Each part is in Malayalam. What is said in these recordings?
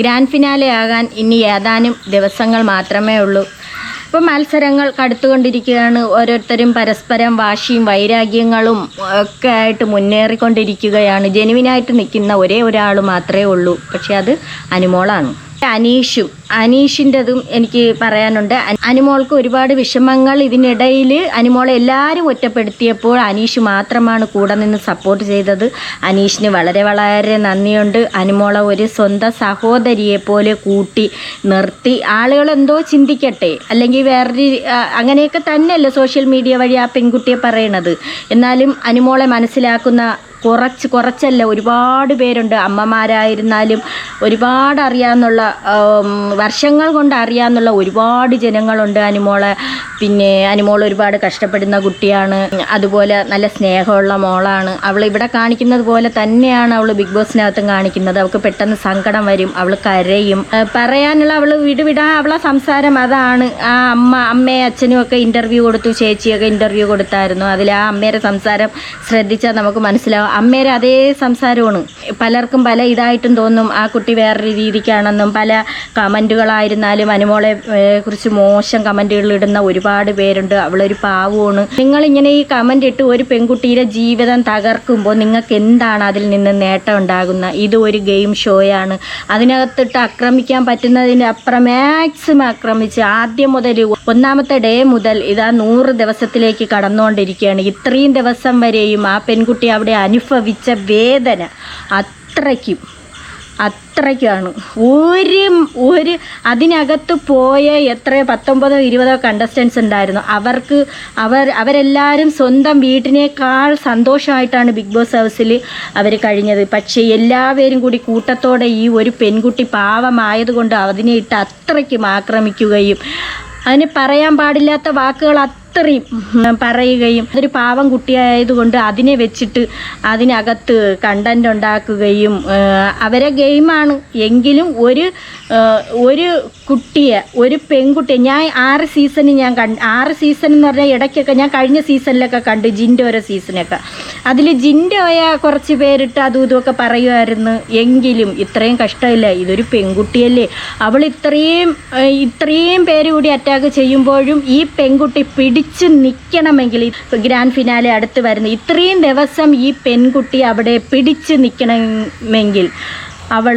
ഗ്രാൻഡ് ഫിനാലെ ആകാൻ ഇനി ഏതാനും ദിവസങ്ങൾ മാത്രമേ ഉള്ളൂ. ഇപ്പം മത്സരങ്ങൾ കടുത്തുകൊണ്ടിരിക്കുകയാണ്. ഓരോരുത്തരും പരസ്പരം വാശിയും വൈരാഗ്യങ്ങളും ഒക്കെ ആയിട്ട് മുന്നേറിക്കൊണ്ടിരിക്കുകയാണ്. ജെനുവിനായിട്ട് നിൽക്കുന്ന ഒരേ ഒരാൾ മാത്രമേ ഉള്ളൂ. പക്ഷേ അത് അനുമോളാണ്. അനീഷും. അനീഷിന്റെതും എനിക്ക് പറയാനുണ്ട്. അനുമോൾക്ക് ഒരുപാട് വിഷമങ്ങൾ ഇതിനിടയിൽ. അനുമോളെ എല്ലാവരും ഒറ്റപ്പെടുത്തിയപ്പോൾ അനീഷ് മാത്രമാണ് കൂടെ നിന്ന് സപ്പോർട്ട് ചെയ്തത്. അനീഷിന് വളരെ വളരെ നന്ദിയുണ്ട്. അനുമോളെ ഒരു സ്വന്തം സഹോദരിയെ പോലെ കൂട്ടി നിർത്തി. ആളുകൾ എന്തോ ചിന്തിക്കട്ടെ? അല്ലെങ്കിൽ വേറൊരു അങ്ങനെയൊക്കെ തന്നെയല്ലേ സോഷ്യൽ മീഡിയ വഴി ആ പെൺകുട്ടിയെ പറയണത്? എന്നാലും അനുമോളെ മനസ്സിലാക്കുന്ന കുറച്ച് കുറച്ചല്ല ഒരുപാട് പേരുണ്ട്. അമ്മമാരായിരുന്നാലും ഒരുപാട് അറിയാമെന്നുള്ള വർഷങ്ങൾ കൊണ്ട് അറിയാമെന്നുള്ള ഒരുപാട് ജനങ്ങളുണ്ട് അനുമോളെ. പിന്നെ അനുമോൾ ഒരുപാട് കഷ്ടപ്പെടുന്ന കുട്ടിയാണ്. അതുപോലെ നല്ല സ്നേഹമുള്ള മോളാണ്. അവൾ ഇവിടെ കാണിക്കുന്നത് പോലെ തന്നെയാണ് അവൾ ബിഗ് ബോസിനകത്തും കാണിക്കുന്നത്. അവൾക്ക് പെട്ടെന്ന് സങ്കടം വരും അവൾ കരയും. പറയാനുള്ള അവൾ വിടുവിടാ അവളെ സംസാരം. അതാണ് ആ അമ്മ അമ്മയും അച്ഛനും ഒക്കെ ഇന്റർവ്യൂ കൊടുത്തു ചേച്ചിയൊക്കെ ഇന്റർവ്യൂ കൊടുത്തായിരുന്നു. അതിൽ ആ അമ്മയുടെ സംസാരം ശ്രദ്ധിച്ചാൽ നമുക്ക് മനസ്സിലാവും. അമ്മയുടെ അതേ സംസാരമാണ്. പലർക്കും പല ഇതായിട്ടും തോന്നും ആ കുട്ടി വേറൊരു രീതിക്കാണെന്നും പല കമന്റുകളായിരുന്നാലും അനുമോളെ കുറിച്ച് മോശം കമന്റുകൾ ഇടുന്ന ഒരുപാട് പേരുണ്ട്. അവളൊരു പാവമാണ്. നിങ്ങളിങ്ങനെ ഈ കമന്റ് ഇട്ട് ഒരു പെൺകുട്ടിയുടെ ജീവിതം തകർക്കുമ്പോൾ നിങ്ങൾക്ക് എന്താണ് അതിൽ നിന്ന് നേട്ടം ഉണ്ടാകുന്നത്? ഇത് ഒരു ഗെയിം ഷോയാണ്. അതിനകത്തിട്ട് ആക്രമിക്കാൻ പറ്റുന്നതിന്റെ അപ്പുറം മാക്സിമം ആക്രമിച്ച് ആദ്യം മുതൽ ഒന്നാമത്തെ ഡേ മുതൽ ഇതാ നൂറ് ദിവസത്തിലേക്ക് കടന്നുകൊണ്ടിരിക്കുകയാണ്. ഇത്രയും ദിവസം വരെയും ആ പെൺകുട്ടി അവിടെ അനുഭവിച്ച വേദന അത്രയ്ക്കും അത്രയ്ക്കാണ് ഒരു ഒരു അതിനകത്ത് പോയ എത്ര പത്തൊമ്പതോ ഇരുപതോ കണ്ടസ്റ്റൻസ് ഉണ്ടായിരുന്നു. അവർക്ക് അവർ അവരെല്ലാവരും സ്വന്തം വീട്ടിനേക്കാൾ സന്തോഷമായിട്ടാണ് ബിഗ് ബോസ് ഹൗസിൽ അവർ കഴിഞ്ഞത്. പക്ഷേ എല്ലാവരും കൂടി കൂട്ടത്തോടെ ഈ ഒരു പെൺകുട്ടി പാവമായതുകൊണ്ട് അതിനെ ഇട്ട് അത്രയ്ക്കും ആക്രമിക്കുകയും അതിന് പറയാൻ പാടില്ലാത്ത വാക്കുകൾ അത്രയും പറയുകയും അതൊരു പാവം കുട്ടിയായതുകൊണ്ട് അതിനെ വെച്ചിട്ട് അതിനകത്ത് കണ്ടന്റ് ഉണ്ടാക്കുകയും അവരെ ഗെയിമാണ് എങ്കിലും ഒരു ഒരു കുട്ടിയെ ഒരു പെൺകുട്ടിയെ ഞാൻ ആറ് സീസണിൽ ഞാൻ കണ്ട് ആറ് സീസൺ എന്ന് പറഞ്ഞാൽ ഇടയ്ക്കൊക്കെ ഞാൻ കഴിഞ്ഞ സീസണിലൊക്കെ കണ്ടു ഓരോ സീസണൊക്കെ അതിൽ ജിൻഡോയ കുറച്ച് പേരിട്ട് അതും ഇതുമൊക്കെ പറയുമായിരുന്നു. എങ്കിലും ഇത്രയും കഷ്ടമില്ല ഇതൊരു പെൺകുട്ടിയല്ലേ. അവൾ ഇത്രയും ഇത്രയും പേര് കൂടി അറ്റാക്ക് ചെയ്യുമ്പോഴും ഈ പെൺകുട്ടി പിടിച്ച് നിൽക്കണമെങ്കിൽ ഗ്രാൻഡ് ഫിനാലെ അടുത്ത് വരുന്ന ഇത്രയും ദിവസം ഈ പെൺകുട്ടി അവിടെ പിടിച്ച് നിൽക്കണമെങ്കിൽ അവൾ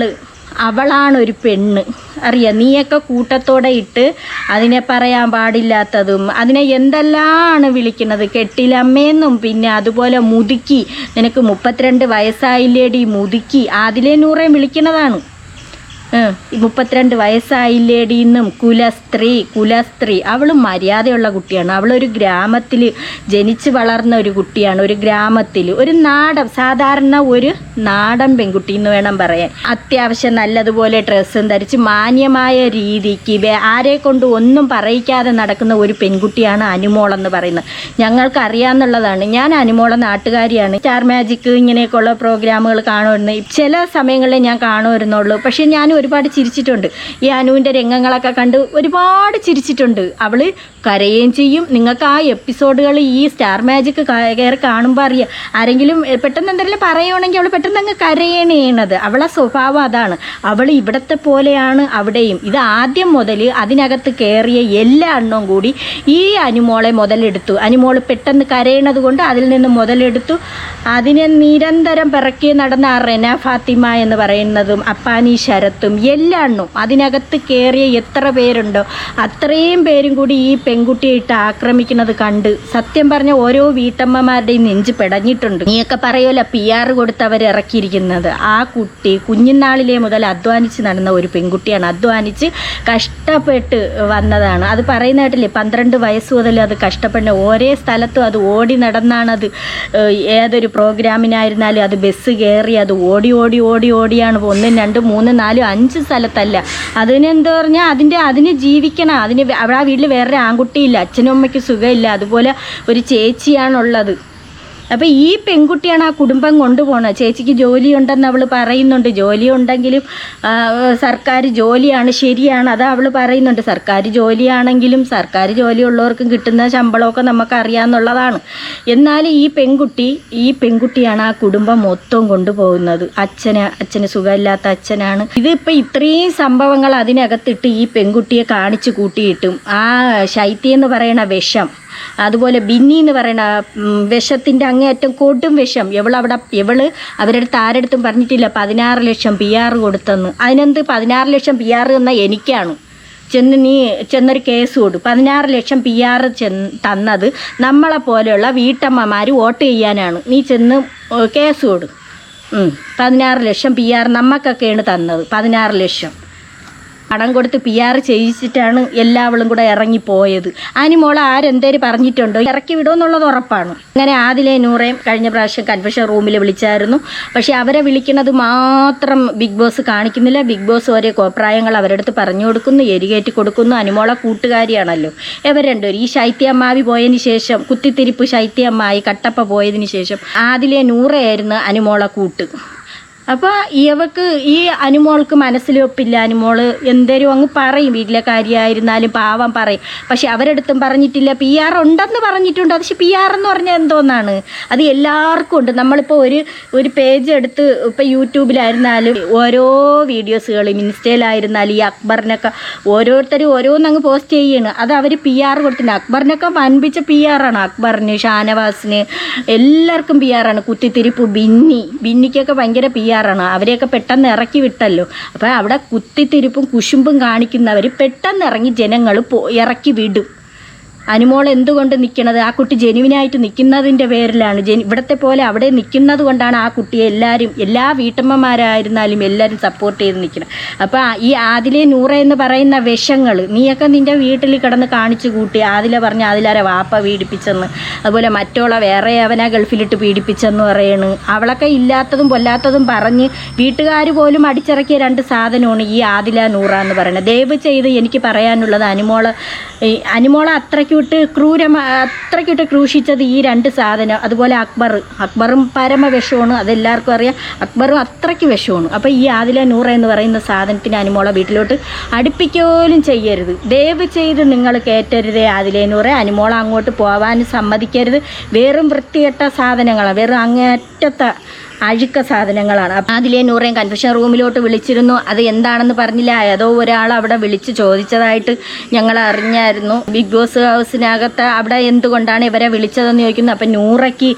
അവളാണ് ഒരു പെണ്ണ്. അറിയാം നീയൊക്കെ കൂട്ടത്തോടെ ഇട്ട് അതിനെ പറയാൻ പാടില്ലാത്തതും അതിനെ എന്തെല്ലാമാണ് വിളിക്കുന്നത്? കെട്ടിലമ്മയെന്നും പിന്നെ അതുപോലെ മുതുക്കി നിനക്ക് മുപ്പത്തിരണ്ട് വയസ്സായില്ലേടി മുതുക്കി അതിലെ നൂറേം വിളിക്കുന്നതാണ്. മുപ്പത്തിരണ്ട് വയസ്സായില്ലേടി എന്നും കുലസ്ത്രീ കുലസ്ത്രീ. അവൾ മര്യാദയുള്ള കുട്ടിയാണ്. അവളൊരു ഗ്രാമത്തിൽ ജനിച്ച് വളർന്ന ഒരു കുട്ടിയാണ്. ഒരു ഗ്രാമത്തിൽ. ഒരു നാടൻ സാധാരണ ഒരു നാടൻ പെൺകുട്ടി എന്ന് വേണം പറയാൻ. അത്യാവശ്യം നല്ലതുപോലെ ഡ്രസ്സും ധരിച്ച് മാന്യമായ രീതിക്ക് ആരെ കൊണ്ട് ഒന്നും പറയിക്കാതെ നടക്കുന്ന ഒരു പെൺകുട്ടിയാണ് അനുമോളെന്ന് പറയുന്നത്. ഞങ്ങൾക്ക് അറിയാമെന്നുള്ളതാണ് ഞാൻ അനുമോള നാട്ടുകാരിയാണ്. സ്റ്റാർ മാജിക് ഇങ്ങനെയൊക്കെയുള്ള പ്രോഗ്രാമുകൾ കാണുമായിരുന്നു ചില സമയങ്ങളിൽ ഞാൻ കാണുമായിരുന്നുള്ളൂ. പക്ഷേ ഞാൻ ഒരുപാട് ചിരിച്ചിട്ടുണ്ട്. ഈ അനുവിന്റെ രംഗങ്ങളൊക്കെ കണ്ട് ഒരുപാട് ചിരിച്ചിട്ടുണ്ട്. അവൾ കരയുകയും ചെയ്യും. നിങ്ങൾക്ക് ആ എപ്പിസോഡുകൾ ഈ സ്റ്റാർ മാജിക് കയറി കാണുമ്പോൾ അറിയാം. ആരെങ്കിലും പെട്ടെന്ന് എന്തെങ്കിലും പറയുകയാണെങ്കിൽ അവൾ പെട്ടെന്ന് അങ്ങ് കരയാണ് ചെയ്യണത് അവളെ സ്വഭാവം അതാണ്. അവൾ ഇവിടത്തെ പോലെയാണ് അവിടെയും. ഇത് ആദ്യം മുതൽ അതിനകത്ത് കയറിയ എല്ലാ എണ്ണവും കൂടി ഈ അനുമോളെ മുതലെടുത്തു. അനുമോൾ പെട്ടെന്ന് കരയണത് കൊണ്ട് അതിൽ നിന്ന് മുതലെടുത്തു. അതിനെ നിരന്തരം പിറക്കി നടന്ന ആ റെന ഫാത്തിമ എന്ന് പറയുന്നതും അപ്പാനി ശരത്തും എല്ലാ എണ്ണും അതിനകത്ത് കയറിയ എത്ര പേരുണ്ടോ അത്രയും പേരും കൂടി ഈ പെൺകുട്ടിയെ ഇട്ട് ആക്രമിക്കുന്നത് കണ്ട് സത്യം പറഞ്ഞ ഓരോ വീട്ടമ്മമാരുടെയും നെഞ്ച് പെടഞ്ഞിട്ടുണ്ട്. നീയൊക്കെ പറയോല പി ആർ കൊടുത്ത് അവർ ഇറക്കിയിരിക്കുന്നത് ആ കുട്ടി കുഞ്ഞുനാളിലെ മുതൽ അധ്വാനിച്ച് നടന്ന ഒരു പെൺകുട്ടിയാണ്. അധ്വാനിച്ച് കഷ്ടപ്പെട്ട് വന്നതാണ്. അത് പറയുന്ന കേട്ടില്ലേ പന്ത്രണ്ട് വയസ്സ് മുതൽ അത് കഷ്ടപ്പെടുന്ന ഓരോ സ്ഥലത്തും അത് ഓടി നടന്നാണ് അത് ഏതൊരു പ്രോഗ്രാമിനായിരുന്നാലും അത് ബസ് കയറി അത് ഓടി ഓടി ഓടി ഓടിയാണ്. ഒന്നും രണ്ടും മൂന്നും നാലും അഞ്ച് സ്ഥലത്തല്ല. അതിനെന്താ പറഞ്ഞാൽ അതിന്റെ അതിന് ജീവിക്കണം. അതിന് അവിടെ ആ വീട്ടിൽ വേറൊരു ആൺകുട്ടിയില്ല. അച്ഛനും അമ്മയ്ക്ക് സുഖമില്ല. അതുപോലെ ഒരു ചേച്ചിയാണുള്ളത്. അപ്പോൾ ഈ പെൺകുട്ടിയാണ് ആ കുടുംബം കൊണ്ടുപോകുന്നത് ചേച്ചിക്ക് ജോലിയുണ്ടെന്ന് അവൾ പറയുന്നുണ്ട്. ജോലിയുണ്ടെങ്കിലും സർക്കാർ ജോലിയാണ് ശരിയാണ്. അത് അവൾ പറയുന്നുണ്ട്. സർക്കാർ ജോലിയാണെങ്കിലും സർക്കാർ ജോലി ഉള്ളവർക്കും കിട്ടുന്ന ശമ്പളമൊക്കെ നമുക്കറിയാമെന്നുള്ളതാണ് എന്നാൽ ഈ പെൺകുട്ടി ഈ പെൺകുട്ടിയാണ് ആ കുടുംബം മൊത്തം കൊണ്ടുപോകുന്നത്. അച്ഛന് അച്ഛന് സുഖമില്ലാത്ത അച്ഛനാണ്. ഇതിപ്പോൾ ഇത്രയും സംഭവങ്ങൾ അതിനകത്തിട്ട് ഈ പെൺകുട്ടിയെ കാണിച്ചു കൂട്ടിയിട്ടും ആ ശൈത്യം എന്ന് പറയുന്ന വിഷം അതുപോലെ ബിന്നി എന്ന് പറയുന്ന വിഷത്തിന്റെ അങ്ങേയറ്റം കൊടും വിഷം. എവളവിടെ എവൾ അവരുടെ താരടുത്തും പറഞ്ഞിട്ടില്ല പതിനാറ് ലക്ഷം പി ആർ കൊടുത്തെന്ന്. അതിനെന്ത് പതിനാറ് ലക്ഷം പി ആർ എന്നാൽ എനിക്കാണ്. ചെന്ന് നീ ചെന്നൊരു കേസ് കൊടു. പതിനാറ് ലക്ഷം പി ആർ ചെന്ന് തന്നത് നമ്മളെ പോലെയുള്ള വീട്ടമ്മമാർ വോട്ട് ചെയ്യാനാണ്. നീ ചെന്ന് കേസ് കൊടു. പതിനാറ് ലക്ഷം പി ആർ നമുക്കൊക്കെയാണ് തന്നത് പതിനാറ് ലക്ഷം. പണം കൊടുത്ത് പി ആർ ചെയ്യിച്ചിട്ടാണ് എല്ലാവളും കൂടെ ഇറങ്ങിപ്പോയത്. അനിമോൾ ആരെന്തേര് പറഞ്ഞിട്ടുണ്ടോ? ഇറക്കി വിടുമെന്നുള്ളത് ഉറപ്പാണ്. അങ്ങനെ ആദിലെ നൂറേം കഴിഞ്ഞ പ്രാവശ്യം കൺഫെഷൻ റൂമിൽ വിളിച്ചായിരുന്നു. പക്ഷെ അവരെ വിളിക്കുന്നത് മാത്രം ബിഗ് ബോസ് കാണിക്കുന്നില്ല. ബിഗ് ബോസ് ഓരോ കോപ്രായങ്ങൾ അവരുടെ അടുത്ത് പറഞ്ഞു കൊടുക്കുന്നു എരികേറ്റി കൊടുക്കുന്നു. അനുമോളെ കൂട്ടുകാരിയാണല്ലോ. ഇവർ രണ്ടുപേരും. ഈ ശൈത്യമ്മാവി പോയതിന് ശേഷം കുത്തിത്തിരിപ്പ് ശൈത്യമ്മായി കട്ടപ്പ പോയതിന് ശേഷം ആദിലെ നൂറയായിരുന്നു അനുമോളെ കൂട്ട്. അപ്പോൾ ഇവക്ക് ഈ അനുമോൾക്ക് മനസ്സിലൊപ്പില്ല അനുമോൾ. എന്തേലും അങ്ങ് പറയും വീട്ടിലെ കാര്യമായിരുന്നാലും പാവം പറയും. പക്ഷെ അവരെടുത്തും പറഞ്ഞിട്ടില്ല. പി ആർ ഉണ്ടെന്ന് പറഞ്ഞിട്ടുണ്ട്. പക്ഷെ പി ആർ എന്ന് പറഞ്ഞാൽ എന്തോന്നാണ്? അത് എല്ലാവർക്കും ഉണ്ട്. നമ്മളിപ്പോൾ ഒരു ഒരു പേജ് എടുത്ത് ഇപ്പോൾ യൂട്യൂബിലായിരുന്നാലും ഓരോ വീഡിയോസുകളും ഇൻസ്റ്റയിലായിരുന്നാലും ഈ അക്ബറിനൊക്കെ ഓരോരുത്തരും ഓരോന്നങ്ങ് പോസ്റ്റ് ചെയ്യാണ്. അത് അവർ പി ആർ കൊടുത്തിട്ടുണ്ട്. അക്ബറിനൊക്കെ വൻപിച്ച പി ആറാണ് അക്ബറിന് ഷാനവാസിന് എല്ലാവർക്കും പി ആറാണ് കുത്തിത്തിരിപ്പ് ബിന്നി. ബിന്നിക്കൊക്കെ ഭയങ്കര പി ആറാണ് അവരെയൊക്കെ പെട്ടെന്ന് ഇറക്കി വിട്ടല്ലോ. അപ്പോൾ അവിടെ കുത്തിത്തിരിപ്പും കുശുമ്പും കാണിക്കുന്നവർ പെട്ടെന്ന് ഇറങ്ങി ജനങ്ങൾ ഇറക്കി വിടും. അനുമോൾ എന്തുകൊണ്ട് നിൽക്കണത് ആ കുട്ടി ജെനുവിനായിട്ട് നിൽക്കുന്നതിന്റെ പേരിലാണ്. ജെനു ഇവിടത്തെ പോലെ അവിടെ നിൽക്കുന്നത് കൊണ്ടാണ് ആ കുട്ടിയെ എല്ലാവരും എല്ലാ വീട്ടമ്മമാരായിരുന്നാലും എല്ലാവരും സപ്പോർട്ട് ചെയ്ത് നിൽക്കണം അപ്പോൾ ഈ ആദിലെ നൂറ എന്ന് പറയുന്ന വിഷങ്ങൾ നീയൊക്കെ നിന്റെ വീട്ടിൽ കിടന്ന് കാണിച്ചു കൂട്ടി. ആദില പറഞ്ഞ് ആദിലാരെ വാപ്പ പീഡിപ്പിച്ചെന്ന്. അതുപോലെ മറ്റോളെ വേറെ അവനെ ഗൾഫിലിട്ട് പീഡിപ്പിച്ചെന്ന് പറയണ്. അവളൊക്കെ ഇല്ലാത്തതും പൊല്ലാത്തതും പറഞ്ഞ് വീട്ടുകാർ പോലും അടിച്ചിറക്കിയ രണ്ട് സാധനമാണ് ഈ ആദില നൂറ എന്ന് പറയുന്നത്. ദയവ് ചെയ്ത് എനിക്ക് പറയാനുള്ളത് അനുമോൾ അനുമോള അനുമോളെ അത്രയ്ക്കിട്ട് ക്രൂരമ അത്രയ്ക്കിട്ട് ക്രൂശിച്ചത് ഈ രണ്ട് സാധനം അതുപോലെ അക്ബർ. അക്ബറും പരമ വിഷമാണ് അതെല്ലാവർക്കും അറിയാം. അക്ബറും അത്രയ്ക്ക് വിഷമാണ്. അപ്പോൾ ഈ ആദില നൂറ എന്ന് പറയുന്ന സാധനത്തിന് അനുമോളെ വീട്ടിലോട്ട് അടുപ്പിക്കോലും ചെയ്യരുത്. ദയവ് ചെയ്ത് നിങ്ങൾ കയറ്റരുതേ ആദിലെ നൂറ. അനുമോള അങ്ങോട്ട് പോകാൻ സമ്മതിക്കരുത്. വെറും വൃത്തികെട്ട സാധനങ്ങളാണ് വെറും അങ്ങേറ്റത്തെ അഴുക്ക സാധനങ്ങളാണ്. അതിലെ നൂറേം കൺഫെഷൻ റൂമിലോട്ട് വിളിച്ചിരുന്നു. അത് എന്താണെന്ന് പറഞ്ഞില്ല. ഏതോ ഒരാൾ അവിടെ വിളിച്ച് ചോദിച്ചതായിട്ട് ഞങ്ങൾ അറിഞ്ഞായിരുന്നു. ബിഗ് ബോസ് ഹൗസിനകത്ത് അവിടെ എന്തുകൊണ്ടാണ് ഇവരെ വിളിച്ചതെന്ന് ചോദിക്കുന്നു. അപ്പം നൂറയ്ക്ക്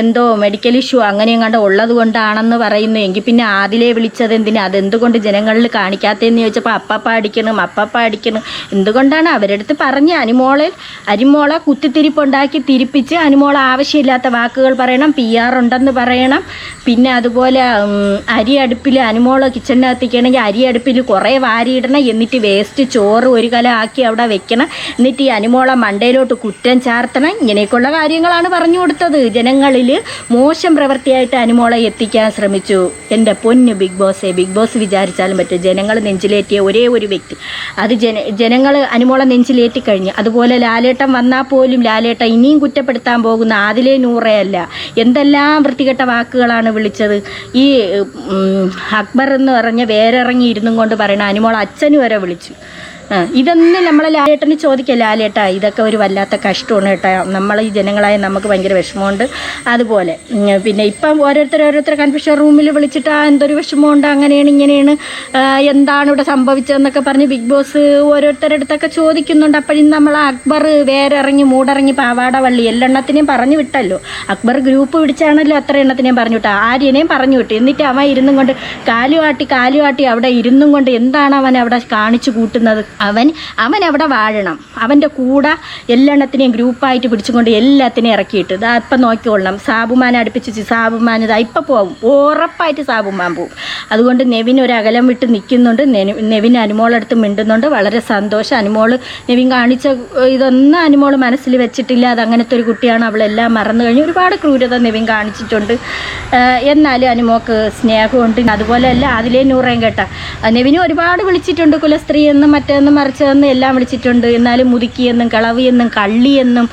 എന്തോ മെഡിക്കൽ ഇഷ്യൂ അങ്ങനെയും കണ്ട് ഉള്ളത് കൊണ്ടാണെന്ന് പറയുന്നു. എങ്കിൽ പിന്നെ ആദിലെ വിളിച്ചത് എന്തിനാ? അതെന്തുകൊണ്ട് ജനങ്ങളിൽ കാണിക്കാത്തതെന്ന് ചോദിച്ചപ്പോൾ അപ്പപ്പ അടിക്കണം അപ്പപ്പ അടിക്കണം. എന്തുകൊണ്ടാണ് അവരുടെ അടുത്ത് പറഞ്ഞ് അനിമോളെ അരിമോളെ കുത്തിത്തിരിപ്പുണ്ടാക്കി തിരിപ്പിച്ച് അനിമോളെ ആവശ്യമില്ലാത്ത വാക്കുകൾ പറയണം പി ആർ ഉണ്ടെന്ന് പറയണം. പിന്നെ അതുപോലെ അരി അടുപ്പിൽ അനുമോളോ കിച്ചണിനകത്തേക്കാണെങ്കിൽ അരി അടുപ്പിൽ കുറേ വാരിയിടണം. എന്നിട്ട് വേസ്റ്റ് ചോറ് ഒരു കല ആക്കി അവിടെ വെക്കണം. എന്നിട്ട് ഈ അനുമോളെ മണ്ടയിലോട്ട് കുറ്റം ചാർത്തണം. ഇങ്ങനെയൊക്കെയുള്ള കാര്യങ്ങളാണ് പറഞ്ഞു കൊടുത്തത്. ജനങ്ങളിൽ മോശം പ്രവൃത്തിയായിട്ട് അനുമോളെ എത്തിക്കാൻ ശ്രമിച്ചു. എന്റെ പൊന്ന് ബിഗ് ബോസേ. ബിഗ് ബോസ് വിചാരിച്ചാലും പറ്റും ജനങ്ങൾ നെഞ്ചിലേറ്റിയ ഒരേ ഒരു വ്യക്തി. അത് ജന ജനങ്ങൾ അനുമോളെ നെഞ്ചിലേറ്റി കഴിഞ്ഞു. അതുപോലെ ലാലേട്ടൻ വന്നാൽ പോലും ലാലേട്ടൻ ഇനിയും കുറ്റപ്പെടുത്താൻ പോകുന്ന ആദിലെ നൂറയല്ല എന്തെല്ലാം വൃത്തികെട്ട വാക്കുകളാണ് വിളിച്ചത്. ഈ അക്ബർ എന്ന് പറഞ്ഞ വേരിറങ്ങി ഇരുന്നും കൊണ്ട് പറയണ അനിമോൾ അച്ഛന് വരെ വിളിച്ചു. ആ, ഇതൊന്നും നമ്മളെ ലാലേട്ടന് ചോദിക്കുക ലാലേട്ടാ ഇതൊക്കെ ഒരു വല്ലാത്ത കഷ്ടമാണ് കേട്ടോ. നമ്മൾ ഈ ജനങ്ങളായ നമുക്ക് ഭയങ്കര വിഷമമുണ്ട്. അതുപോലെ പിന്നെ ഇപ്പം ഓരോരുത്തർ ഓരോരുത്തർ കൺഫ്യൂഷൻ റൂമിൽ വിളിച്ചിട്ട് ആ എന്തൊരു വിഷമമുണ്ട്? അങ്ങനെയാണ് ഇങ്ങനെയാണ്. എന്താണ് ഇവിടെ സംഭവിച്ചതെന്നൊക്കെ പറഞ്ഞ് ബിഗ് ബോസ് ഓരോരുത്തരുടെ അടുത്തൊക്കെ ചോദിക്കുന്നുണ്ട്. അപ്പോഴും നമ്മൾ അക്ബർ വേറെ ഇറങ്ങി മൂടിറങ്ങി പാവാട വള്ളി എല്ലെണ്ണത്തിനെയും പറഞ്ഞു വിട്ടല്ലോ. അക്ബർ ഗ്രൂപ്പ് പിടിച്ചാണല്ലോ അത്ര എണ്ണത്തിനെയും പറഞ്ഞു വിട്ടു ആര്യനെയും പറഞ്ഞു വിട്ടു. എന്നിട്ട് അവൻ ഇരുന്നും കൊണ്ട് കാലുവാട്ടി കാലുവാട്ടി അവിടെ ഇരുന്നും കൊണ്ട് എന്താണ് അവൻ അവിടെ കാണിച്ചു കൂട്ടുന്നത്? അവൻ അവൻ അവിടെ വാഴണം. അവന്റെ കൂടെ എല്ലെണ്ണത്തിനെയും ഗ്രൂപ്പായിട്ട് പിടിച്ചുകൊണ്ട് എല്ലാത്തിനെയും ഇറക്കിയിട്ട്. ഇതാ ഇപ്പം നോക്കിക്കൊള്ളണം സാബുമാനെ അടുപ്പിച്ച് സാബുമാൻ ഇതാ ഇപ്പം പോവും. ഉറപ്പായിട്ട് സാബുമാൻ പോവും. അതുകൊണ്ട് നെവിൻ ഒരു അകലം വിട്ട് നിൽക്കുന്നുണ്ട്. നെനി- നെവിൻ അനുമോളടുത്ത് മിണ്ടുന്നുണ്ട്. വളരെ സന്തോഷം. അനുമോൾ നെവിൻ കാണിച്ച ഇതൊന്നും അനുമോൾ മനസ്സിൽ വെച്ചിട്ടില്ല. അത് അങ്ങനത്തെ ഒരു കുട്ടിയാണ്. അവളെല്ലാം മറന്നു കഴിഞ്ഞു ഒരുപാട് ക്രൂരത നെവിൻ കാണിച്ചിട്ടുണ്ട്. എന്നാലും അനുമോക്ക് സ്നേഹമുണ്ട്. അതുപോലെ അല്ല അതിലേ നൂറേം കേട്ട. നെവിനും ഒരുപാട് വിളിച്ചിട്ടുണ്ട്. കുലസ്ത്രീ എന്ന് മറ്റേ മറിച്ചതെന്നും മറിച്ചതെന്നും എല്ലാം വിളിച്ചിട്ടുണ്ട്. എന്നാലും മുതുക്കിയെന്നും കളവിയെന്നും കള്ളിയെന്നും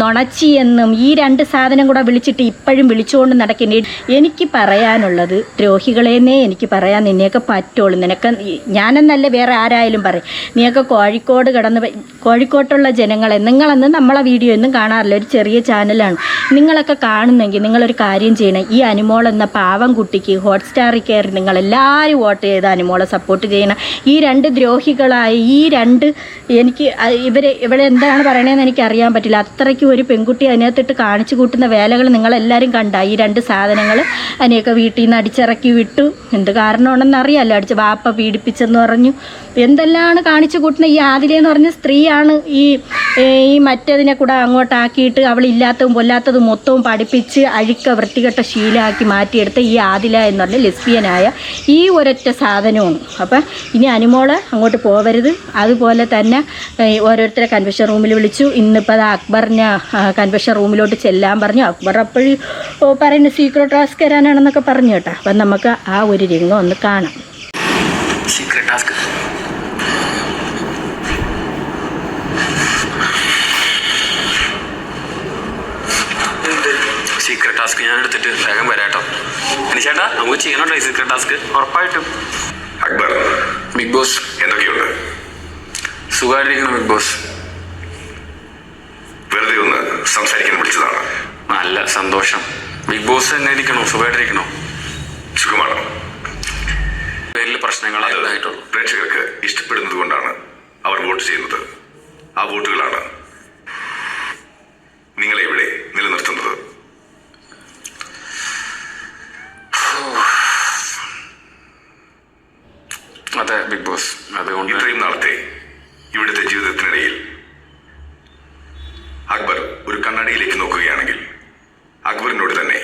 നുണച്ചിയെന്നും ഈ രണ്ട് സാധനം കൂടെ വിളിച്ചിട്ട് ഇപ്പോഴും വിളിച്ചുകൊണ്ട് നടക്കേണ്ടി എനിക്ക് പറയാനുള്ളത് ദ്രോഹികളെന്നേ എനിക്ക് പറയാൻ നിന്നെയൊക്കെ പറ്റുള്ളൂ. നിനക്ക് ഞാനെന്നല്ല വേറെ ആരായാലും പറയും. നീയൊക്കെ കോഴിക്കോട് കിടന്ന് കോഴിക്കോട്ടുള്ള ജനങ്ങളെ. നിങ്ങളെന്ന് നമ്മളെ വീഡിയോ ഒന്നും കാണാറില്ല. ഒരു ചെറിയ ചാനലാണ്. നിങ്ങളൊക്കെ കാണുന്നെങ്കിൽ നിങ്ങളൊരു കാര്യം ചെയ്യണം. ഈ അനുമോൾ എന്ന പാവം കുട്ടിക്ക് ഹോട്ട്സ്റ്റാറിൽ കയറി നിങ്ങളെല്ലാവരും വോട്ട് ചെയ്ത് അനുമോളെ സപ്പോർട്ട് ചെയ്യണം. ഈ രണ്ട് ദ്രോഹികളായ ഈ രണ്ട് എനിക്ക് ഇവർ ഇവിടെ എന്താണ് പറയണതെന്ന് എനിക്ക് അറിയാൻ പറ്റില്ല. അത്രയ്ക്കും ഒരു പെൺകുട്ടി അതിനകത്തിട്ട് കാണിച്ചു കൂട്ടുന്ന വേലകൾ നിങ്ങളെല്ലാവരും കണ്ട. ഈ രണ്ട് സാധനങ്ങൾ അതിനെയൊക്കെ വീട്ടിൽ നിന്ന് അടിച്ചിറക്കി വിട്ടു. എന്ത് കാരണമാണെന്ന് അറിയാമല്ലോ അടിച്ച് വാപ്പ പീഡിപ്പിച്ചെന്ന് പറഞ്ഞു. എന്തെല്ലാമാണ് കാണിച്ചു കൂട്ടുന്ന ഈ ആതിലെന്ന് പറഞ്ഞ സ്ത്രീയാണ് ഈ ഈ മറ്റതിനെ കൂടെ അങ്ങോട്ടാക്കിയിട്ട് അവളില്ലാത്തതും പൊല്ലാത്തതും മൊത്തവും പഠിപ്പിച്ച് അഴുക്ക വൃത്തികെട്ട ശീലമാക്കി മാറ്റിയെടുത്ത ഈ ആദില എന്ന് പറഞ്ഞ ലെസ്ബിയനായ ഈ ഒരൊറ്റ സാധനമാണ്. അപ്പം ഇനി അനുമോൾ അങ്ങോട്ട് പോവരുത് അതുപോലെ തന്നെ ഓരോരുത്തരെ കൺവെൻഷൻ റൂമിൽ വിളിച്ചു. ഇന്നിപ്പോൾ അത് അക്ബറിനെ കൺവെൻഷൻ റൂമിലോട്ട് ചെല്ലാൻ പറഞ്ഞു. അക്ബർ അപ്പോഴും പറയുന്നത് പറയുന്ന സീക്രട്ട് ടാസ്ക് തരാനാണെന്നൊക്കെ പറഞ്ഞു കേട്ടോ. അപ്പം നമുക്ക് ആ ഒരു രംഗം ഒന്ന് കാണാം. സീക്രട്ട് ടാസ്ക് സീക്രട്ട് ടാസ്ക് ഞാൻ എടുത്തിട്ട് വേഗം വരാട്ടോ ഇനി ചേട്ടാ നമുക്ക് ചെയ്യണോ ഈ സീക്രട്ട് ടാസ്ക് ഉറപ്പായിട്ടും. അക്ബർ ബിഗ് ബോസ് എന്തൊക്കെയുണ്ട്? സുഖമായിട്ടിരിക്കുന്നു ബിഗ് ബോസ് വെറുതെ ഒന്ന് സംസാരിക്കാൻ വിളിച്ചതാണ്. നല്ല സന്തോഷം. ബിഗ് ബോസ് തന്നെ ഇരിക്കണോ? സുഖമായിട്ടിരിക്കണോ? സുഖമാണ്. പേരിൽ പ്രശ്നങ്ങൾ അത് അതായിട്ടുള്ളൂ പ്രേക്ഷകർക്ക് ഇഷ്ടപ്പെടുന്നത് കൊണ്ടാണ് അവർ വോട്ട് ചെയ്യുന്നത്. ആ വോട്ടുകളാണ്. നിങ്ങളെ ഇവിടെ നിലനിർത്തുന്നത് അതെ ബിഗ് ബോസ് അതുകൊണ്ട് ഇത്രയും നാളത്തെ ഇവിടുത്തെ ജീവിതത്തിനിടയിൽ അക്ബർ ഒരു കണ്ണാടിയിലേക്ക് നോക്കുകയാണെങ്കിൽ അക്ബറിനോട് തന്നെ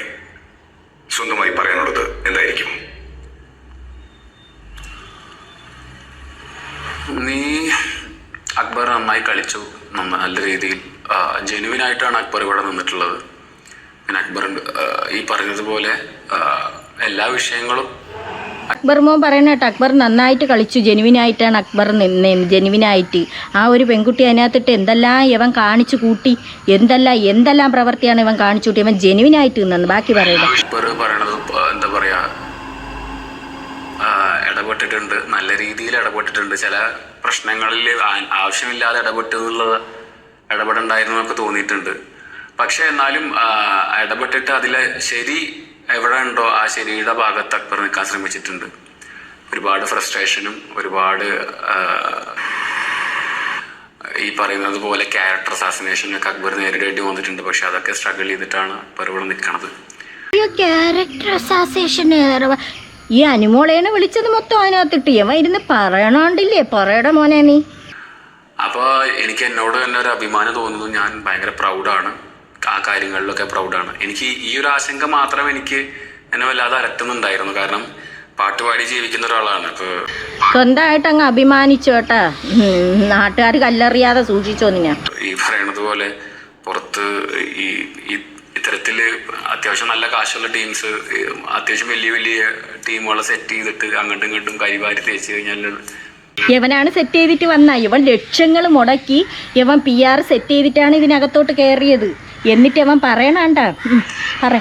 സ്വന്തമായി പറയാനുള്ളത് എന്തായിരിക്കും നീ അക്ബർ നന്നായി കളിച്ചു. നല്ല രീതിയിൽ ജെനുവിനായിട്ടാണ് അക്ബർ ഇവിടെ നിന്നിട്ടുള്ളത്. പിന്നെ അക്ബർ ഈ പറഞ്ഞതുപോലെ എല്ലാ വിഷയങ്ങളും അക്ബർ മോൻ പറയണ കേട്ടോ അക്ബർ നന്നായിട്ട് കളിച്ചു. ജെനുവിനായിട്ടാണ് അക്ബർ നിന്നേ ജെനുവിനായിട്ട്. ആ ഒരു പെൺകുട്ടി അതിനകത്തിട്ട് എന്തെല്ലാം ഇവൻ കാണിച്ചു കൂട്ടി എന്തെല്ലാം എന്തെല്ലാം പ്രവൃത്തിയാണ് ഇവൻ കാണിച്ചു കൂട്ടി ഇവൻ ജെനുവിനായിട്ട് നിന്നു ബാക്കി പറയുന്നത് അക്ബർ പറയണത് എന്താ പറയാ ഇടപെട്ടിട്ടുണ്ട് നല്ല രീതിയിൽ ഇടപെട്ടിട്ടുണ്ട്. ചില പ്രശ്നങ്ങളിൽ ആവശ്യമില്ലാതെ ഇടപെട്ടു എന്നുള്ളത് ഇടപെടണ്ടായിരുന്നു എന്നൊക്കെ തോന്നിയിട്ടുണ്ട്. പക്ഷെ എന്നാലും ഇടപെട്ടിട്ട് അതിലെ ശരി എവിടെ ഉണ്ടോ ആ ശരിയുടെ ഭാഗത്ത് അക്ബർ നിൽക്കാൻ ശ്രമിച്ചിട്ടുണ്ട്. ഒരുപാട് ഫ്രസ്ട്രേഷനും ഒരുപാട് ഈ പറയുന്നത് പോലെ ക്യാരക്ടർ അസാസിനേഷനൊക്കെ അക്ബർ നേരിടേണ്ടി വന്നിട്ടുണ്ട്. പക്ഷെ അതൊക്കെ സ്ട്രഗിൾ ചെയ്തിട്ടാണ് അക്ബർ ഇവിടെ നിൽക്കണത്. ക്യാരക്ടർ അസാസേഷൻ ഈ അനുമോളേനെ വിളിച്ചത് മൊത്തം അതിനകത്തിട്ട്. ഇവൻ ഇരുന്ന് പറയണോണ്ടില്ലേ? പറയട മോനെ നീ. അപ്പോൾ എനിക്ക് എന്നോട് തന്നെ ഒരു അഭിമാനം തോന്നുന്നു. ഞാൻ ഭയങ്കര പ്രൗഡാണ്. ആ കാര്യങ്ങളിലൊക്കെ പ്രൗഡാണ്. എനിക്ക് ഈ ഒരു ആശങ്ക മാത്രം എനിക്ക് എന്നെ വല്ലാതെ അലട്ടുന്നുണ്ടായിരുന്നു കാരണം പാട്ടുപാടി ജീവിക്കുന്ന ഒരാളാണ്. സ്വന്തമായിട്ട് അങ്ങ് അഭിമാനിച്ചോട്ടാ നാട്ടുകാർ കല്ലെറിയാതെ സൂക്ഷിച്ചോ ഞാൻ ഈ പറയണത് പോലെ പുറത്ത് ഈ ഇത്തരത്തിൽ അത്യാവശ്യം നല്ല കാശുള്ള ടീംസ് അത്യാവശ്യം വലിയ വലിയ ടീമുകളെ സെറ്റ് ചെയ്തിട്ട് അങ്ങോട്ടും ഇങ്ങോട്ടും കരിവാരി തേച്ച് കഴിഞ്ഞാൽ ഇവനാണ് സെറ്റ് ചെയ്തിട്ട് വന്ന. ഇവൻ ലക്ഷങ്ങൾ മുടക്കി ഇവൻ പി ആർ സെറ്റ് ചെയ്തിട്ടാണ് ഇതിനകത്തോട്ട് കയറിയത് എന്നിട്ട് അവൻ പറയണണ്ട പറ.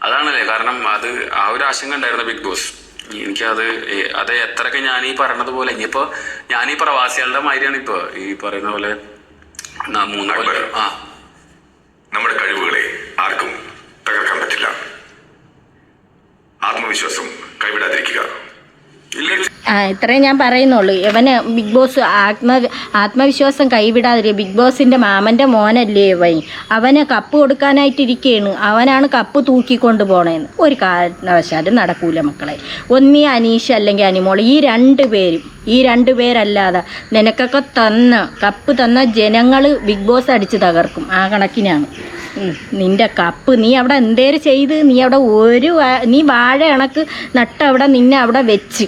അതാണല്ലേ കാരണം അത് ആ ഒരു ആശങ്ക ഉണ്ടായിരുന്നു ബിഗ് ബോസ്. എനിക്കത് അത് എത്രയൊക്കെ ഞാൻ ഈ പറഞ്ഞത് പോലെ ഇനിയിപ്പോ ഞാൻ ഈ പ്രവാസികളുടെ മാതിരിയാണ് ഇപ്പൊ ഈ പറയുന്ന പോലെ മൂന്നാൽ മൂന്ന് ആ ഇത്രയും ഞാൻ പറയുന്നുള്ളൂ. ഇവന് ബിഗ് ബോസ് ആത്മ ആത്മവിശ്വാസം കൈവിടാതെ ബിഗ് ബോസിന്റെ മാമന്റെ മോനല്ലേ ഇവൻ? അവന് കപ്പ് കൊടുക്കാനായിട്ടിരിക്കുകയാണ് അവനാണ് കപ്പ് തൂക്കിക്കൊണ്ട് പോണേന്ന്. ഒരു കാരണവശാലും നടക്കൂല മക്കളെ. ഒന്നീ അനീഷ് അല്ലെങ്കിൽ അനിമോൾ ഈ രണ്ട് പേരും ഈ രണ്ട് പേരല്ലാതെ നിനക്കൊക്കെ തന്ന കപ്പ് തന്ന ജനങ്ങൾ ബിഗ് ബോസ് അടിച്ച് തകർക്കും. ആ കണക്കിനാണ്. നിന്റെ കപ്പ് നീ അവിടെ എന്തേര് ചെയ്ത്? നീ അവിടെ ഒരു നീ വാഴ കണക്ക് നട്ടവിടെ നിന്നെ അവിടെ വെച്ച്.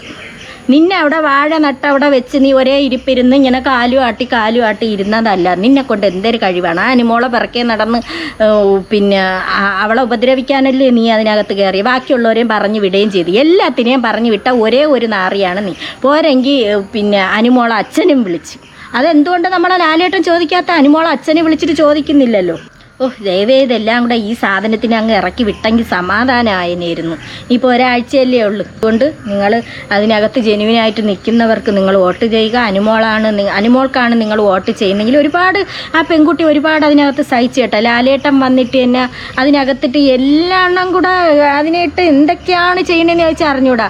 നിന്നെ അവിടെ വാഴ നട്ട് അവിടെ വെച്ച് നീ ഒരേ ഇരിപ്പിരുന്ന് ഇങ്ങനെ കാലു ആട്ടി കാലു ആട്ടി ഇരുന്നതല്ല. നിന്നെ കൊണ്ട് എന്തൊരു കഴിവാണ്? ആ അനുമോളെ പിറക്കെ നടന്ന് പിന്നെ അവളെ ഉപദ്രവിക്കാനല്ലേ നീ അതിനകത്ത് കയറി? ബാക്കിയുള്ളവരെയും പറഞ്ഞു വിടുകയും ചെയ്തു. എല്ലാത്തിനെയും പറഞ്ഞു വിട്ട ഒരേ ഒരു നാറിയാണ് നീ. പോരെങ്കിൽ പിന്നെ അനുമോളെ അച്ഛനും വിളിച്ചു. അതെന്തുകൊണ്ട് നമ്മളെ ലാലേട്ടൻ ചോദിക്കാത്ത അനുമോളെ അച്ഛനെ വിളിച്ചിട്ട് ചോദിക്കുന്നില്ലല്ലോ? ഓഹ് ദയവേ ഇതെല്ലാം കൂടെ ഈ സാധനത്തിന് അങ്ങ് ഇറക്കി വിട്ടെങ്കിൽ സമാധാനമായനായിരുന്നു ഇപ്പോൾ ഒരാഴ്ചയല്ലേ ഉള്ളൂ. അതുകൊണ്ട് നിങ്ങൾ അതിനകത്ത് ജെനുവിനായിട്ട് നിൽക്കുന്നവർക്ക് നിങ്ങൾ വോട്ട് ചെയ്യുക. അനുമോളാണ് അനുമോൾക്കാണ് നിങ്ങൾ വോട്ട് ചെയ്യുന്നെങ്കിൽ ഒരുപാട് ആ പെൺകുട്ടി ഒരുപാട് അതിനകത്ത് സഹിച്ചു കേട്ടോ. ലാലേട്ടം വന്നിട്ട് തന്നെ അതിനകത്തിട്ട് എല്ലാം കൂടെ അതിനായിട്ട് എന്തൊക്കെയാണ് ചെയ്യണതെന്ന് ചോദിച്ചാൽ അറിഞ്ഞൂടാ.